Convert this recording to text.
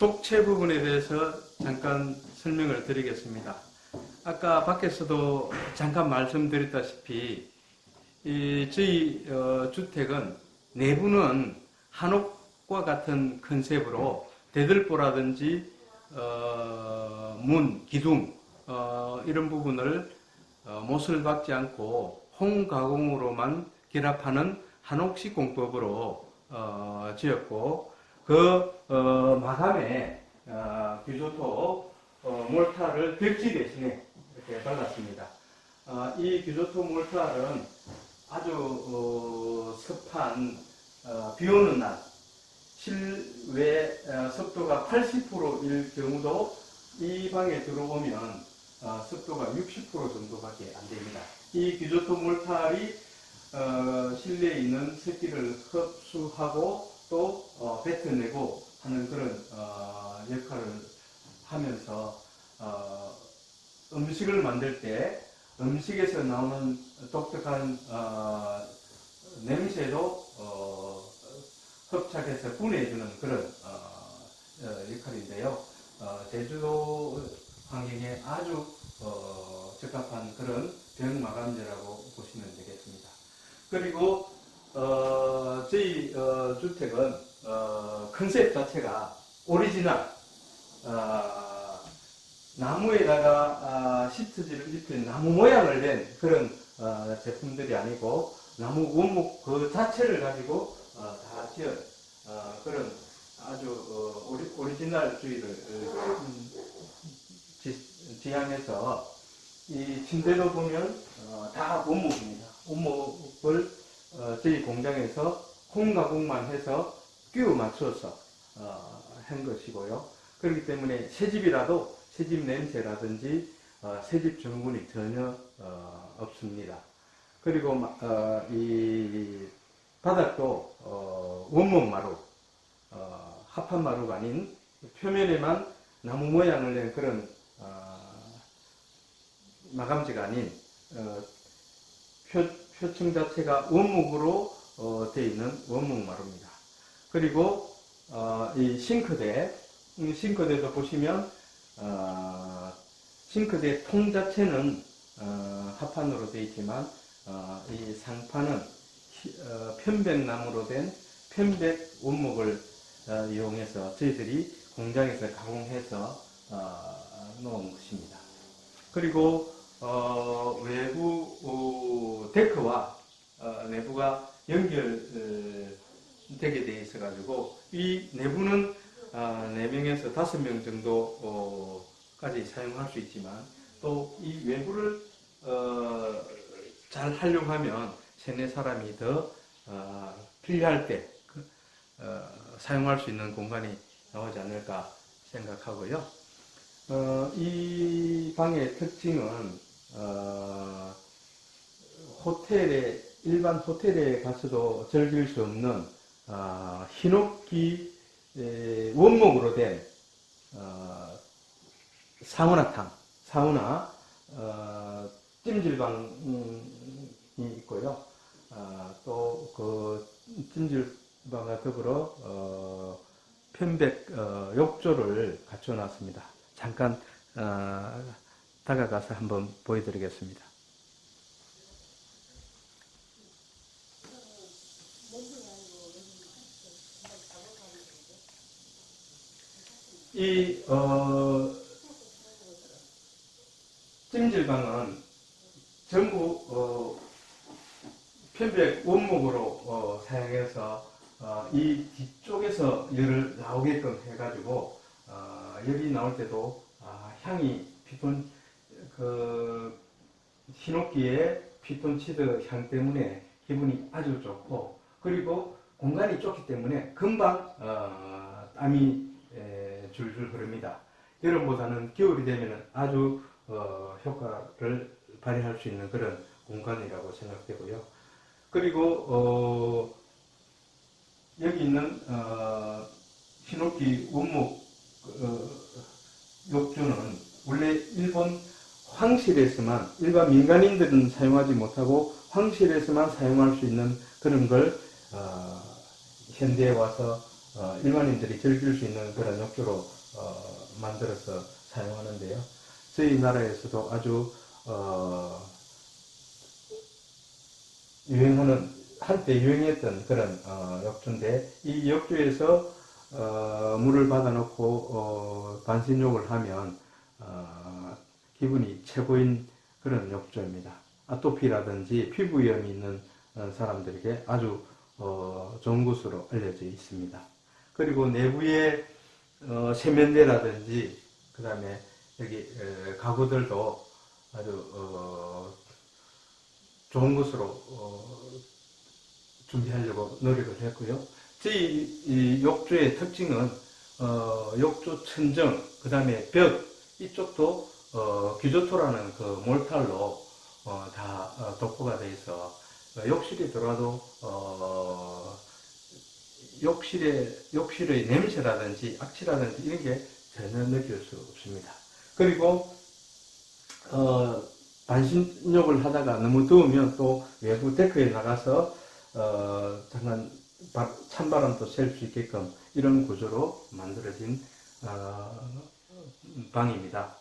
독채 부분에 대해서 잠깐 설명을 드리겠습니다. 아까 밖에서도 잠깐 말씀드렸다시피 이 저희 어, 주택은 내부는 한옥과 같은 컨셉으로 대들보라든지 어, 문, 기둥 어, 이런 부분을 어, 못을 박지 않고 홍가공으로만 결합하는 한옥식 공법으로 어, 지었고 그 어, 마감에 어, 규조토 어, 몰타를 벽지 대신에 이렇게 발랐습니다. 어, 이 규조토 몰타는 아주 어, 습한 어, 비 오는 날 실외 어, 습도가 80%일 경우도 이 방에 들어오면 어, 습도가 60% 정도밖에 안 됩니다. 이 규조토 몰탈이 어, 실내에 있는 습기를 흡수하고 또 어, 뱉어내고 하는 그런 어, 역할을 하면서 어, 음식을 만들 때 음식에서 나오는 독특한 어, 냄새도 어, 흡착해서 분해해주는 그런 어, 어, 역할인데요. 어, 제주도 환경에 아주 어, 적합한 그런 병 마감제라고 보시면 되겠습니다. 그리고 어, 저희 어, 주택은 어, 컨셉 자체가 오리지널 어, 나무에다가 아, 시트지를 입힌 나무 모양을 낸 그런 어, 제품들이 아니고 나무 원목 그 자체를 가지고 어, 다 지은 어, 그런 아주 어, 오리, 오리 지널주의를 어, 음, 지, 지향해서 이 침대도 보면 어, 다 원목입니다. 원목을 어, 저희 공장에서 콩가공만 해서 끼워 맞춰서 어, 한 것이고요. 그렇기 때문에 새집이라도 새집 냄새라든지 어, 새집 증후군이 전혀 어, 없습니다. 그리고 마- 어, 이 바닥도 어, 원목 마루, 어, 합판 마루가 아닌 표면에만 나무 모양을 낸 그런 어, 마감지가 아닌 어, 표, 표층 자체가 원목으로 어, 되어 있는 원목 마루입니다. 그리고 어, 이 싱크대, 이 싱크대도 보시면 어, 싱크대 통 자체는 어, 합판으로 되어 있지만 어, 이 상판은 히- 어, 편백나무로 된 편백 원목을 어, 이용해서 저희들이 공장에서 가공해서 어, 놓은 것입니다. 그리고 어, 외부 어, 데크와 어, 내부가 연결되게 되어 있어 가지고 이 내부는 어, 4명에서 5명 정도까지 사용할 수 있지만 또 이 외부를 어, 잘 활용하면 세네 사람이 더 어, 필요할 때 그, 어, 사용할 수 있는 공간이 나오지 않을까 생각하고요. 어, 이 방의 특징은 어, 호텔에 일반 호텔에 가서도 즐길 수 없는 어, 에, 원목으로 된 어, 사우나탕, 사우나 어, 찜질방이 있고요. 어, 또그 찜질방과 더불어 어, 편백 어, 욕조를 갖춰놨습니다. 잠깐 어, 다가가서 한번 보여드리겠습니다. 이 어, 찜질방은 전부 어, 편백 원목으로 어, 사용해서 어, 이 뒤쪽에서 열을 나오게끔 해가지고 어, 열이 나올 때도 아, 향이 피톤 그 히노키의 피톤치드 향 때문에 기분이 아주 좋고 그리고 공간이 좁기 때문에 금방 어, 땀이 에, 줄줄 흐릅니다. 여름보다는 겨울이 되면 아주 어, 효과를 발휘할 수 있는 그런 공간이라고 생각되고요. 그리고 어, 여기 있는 어, 히노키 원목 어, 욕조는 원래 일본 황실에서만 일반 민간인들은 사용하지 못하고 황실에서만 사용할 수 있는 그런 걸 어, 현대에 와서 어, 일반인들이 즐길 수 있는 그런 욕조로 어, 만들어서 사용하는데요. 저희 나라에서도 아주 어, 유행하는 한때 유행했던 그런 어, 욕조인데 이 욕조에서 어, 물을 받아놓고 어, 반신욕을 하면 어, 기분이 최고인 그런 욕조입니다. 아토피라든지 피부 위염이 있는 어, 사람들에게 아주 어, 좋은 곳으로 알려져 있습니다. 그리고 내부에 어, 세면대라든지 그 다음에 여기 에, 가구들도 아주 어, 좋은 곳으로 어, 준비하려고 노력을 했고요. 저희 이 욕조의 특징은 어, 욕조 천정, 그 다음에 벽 이쪽도 어, 규조토라는 그 몰탈로 어, 다 어, 도포가 돼 있어 어, 욕실에 들어가도 어, 욕실의 욕실의 냄새라든지 악취라든지 이런 게 전혀 느낄 수 없습니다. 그리고 어, 반신욕을 하다가 너무 더우면 또 외부 데크에 나가서 어, 잠깐 바- 찬바람도 쐴 수 있게끔 이런 구조로 만들어진 어, 방입니다.